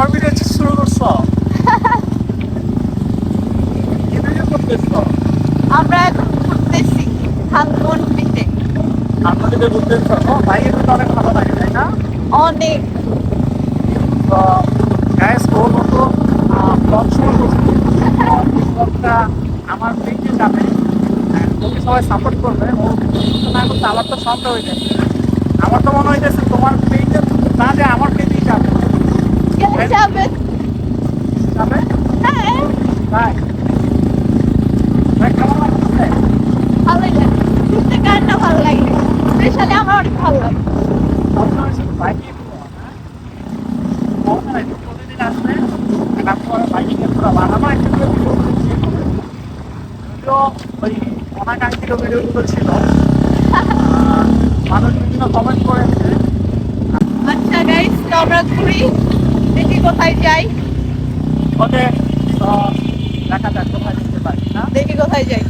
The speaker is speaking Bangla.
আমার ভিডিও শুরু করছ কি ভিডিও করতেছো আমরা এখন ঘুরতেছি ধানমন্ডিতে। আপনাদের ঘুরতেছো ও ভাই এটা তো অনেক ভালো লাগে তাই না? অনেক। তো গ্যাস ওর মতো ব্লগ শুরু করছি। ব্লগটা আমার পেজে যাবে। ওকে সবাই সাপোর্ট করবে। ও না করতে আমার তো সন্দেহ হয়ে আমার তো মনে হইতেছে তোমার পেজে না যে আমার পেজেই যাবে কে যাবে যাবে হ্যাঁ তাই ভাই কেমন লাগতেছে ভালোই লাগে ঘুরতে কার না ভালো লাগে স্পেশালি আমার অনেক ভালো লাগে আপনার শুধু বাইকে বলতে নাই প্রতিদিন আসলে তারপরে বাইকে পুরো বানানো একটা করে ভিডিও করেছি ভিডিও ওই অনাকাঙ্ক্ষিত ভিডিওগুলো ছিল মানুষ বিভিন্ন কমেন্ট করেছে আচ্ছা গাইস তো আমরা ঘুরি। দেখি কোথায় যাই। ওকে দেখা যাক কোথায় যেতে পারি না? দেখি কোথায় যাই।